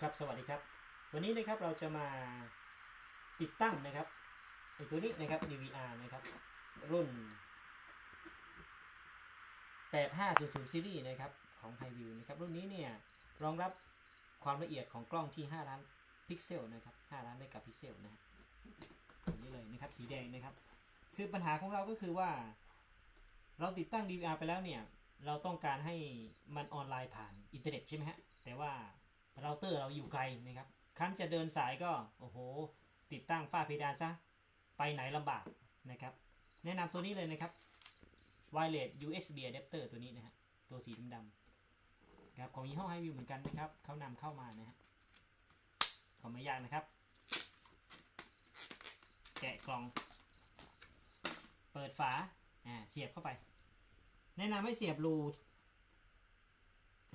ครับสวัสดีครับ วันนี้นะครับเราจะมาติดตั้งนะครับไอตัวนี้นะครับ DVR นะครับ รุ่น 8500ซีรีส์นะครับของ Highview นะครับ รุ่นนี้เนี่ยรองรับความละเอียดของกล้องที่ 5 ล้านพิกเซลนะครับ5ล้านเมกะพิกเซลนะฮะตัวนี้เลยนะครับสีแดงนะครับ คือปัญหาของเราก็คือว่า เราติดตั้ง DVR ไปแล้วเนี่ย เราต้องการให้มันออนไลน์ผ่านอินเทอร์เน็ตใช่ไหมฮะแต่ว่า เราเตอร์เราอยู่ไกลนะครับครั้นจะเดินสายก็โอ้โห ติดตั้งฝ้าเพดานซะ ไปไหนลำบากนะครับ แนะนำตัวนี้เลยนะครับ Wireless USB Adapter ตัวนี้นะฮะตัวสีดำๆครับของยี่ห้อ Highview เหมือนกันนะครับเขานำเข้ามานะฮะก็ไม่ยากนะครับ แกะกล่อง เปิดฝาอ่าเสียบเข้าไป แนะนำให้เสียบรู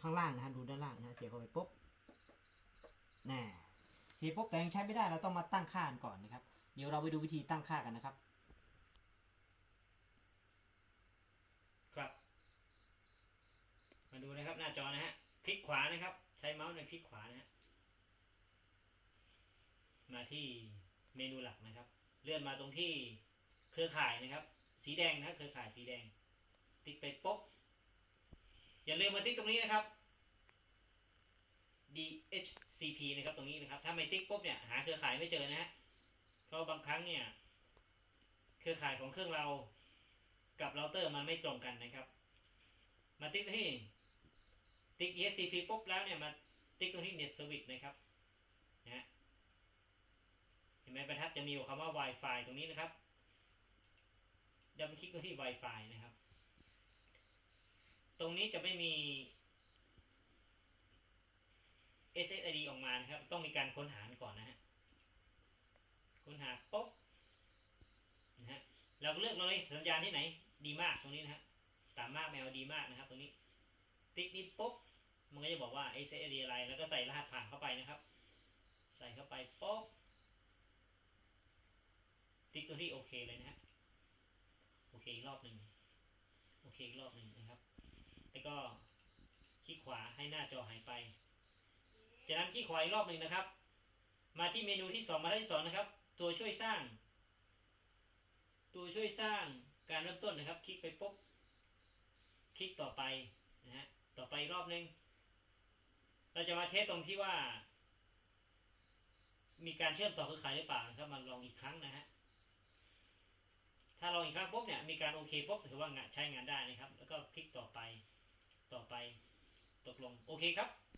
ข้างล่างนะฮะรูด้านล่างนะฮะเสียบเข้าไปปุ๊บ น่เสีปุ๊บแต่ยังใช้ไม่ได้เราต้องมาตั้งค่ากันก่อนนะครับ เดี๋ยวเราไปดูวิธีตั้งค่ากันนะครับ ครับ มาดูนะครับหน้าจอนะฮะ คลิกขวานะครับ ใช้เมาส์ในคลิกขวานะฮะ มาที่เมนูหลักนะครับ เลื่อนมาตรงที่เครือข่ายนะครับ สีแดงนะเครือข่ายสีแดง ติ๊กไปปุ๊บอย่าลืมมาติ๊กตรงนี้นะครับ DHCP นะครับตรงนี้นะครับ ถ้าไม่ติ๊กปุ๊บเนี่ยหาเครือข่ายไม่เจอนะฮะเพราะบางครั้งเนี่ย เครือข่ายของเครื่องเรากับเราเตอร์มันไม่ตรงกันนะครับ มาติ๊กที่ติ๊ก DHCP ปุ๊บแล้วเนี่ยมาติ๊กตรงที่ Net Service นะครับนะฮะเห็นไหมบรรทัดจะมีคำว่า Wi-Fi ตรงนี้นะครับดับเบิลคลิกตรงที่ Wi-Fi นะครับ ตรงนี้จะไม่มี SSID ออกมา นะครับ ต้องมีการค้นหาก่อนนะฮะค้นหาปุ๊บนะฮะเราเลือกเราเลยสัญญาณที่ไหน ดีมากตรงนี้นะฮะตามมากแมวดีมากนะครับ ตรงนี้ ติ๊กนี้ปุ๊บมันก็จะบอกว่า SSID อะไร แล้วก็ใส่รหัสผ่านเข้าไปนะครับ ใส่เข้าไปปุ๊บติ๊กตรงที่โอเคเลยนะฮะโอเคอีกรอบหนึ่งโอเคอีกรอบหนึ่งนะครับ แล้วก็คลิกขวาให้หน้าจอหายไป จากนั้นคลิกขวาอีกรอบหนึ่งนะครับ มาที่เมนูที่สองมาที่สองนะครับ ตัวช่วยสร้าง ตัวช่วยสร้างการเริ่มต้นนะครับ คลิกไปปุ๊บคลิกต่อไปนะฮะต่อไปรอบหนึ่งเราจะมาเทสตรงที่ว่า มีการเชื่อมต่อเครือข่ายหรือเปล่านะครับมาลองอีกครั้งนะฮะถ้าลองอีกครั้งปุ๊บเนี่ยมีการโอเคปุ๊บถือว่างานใช้งานได้นะครับ แล้วก็คลิกต่อไปต่อไปตกลงโอเคครับ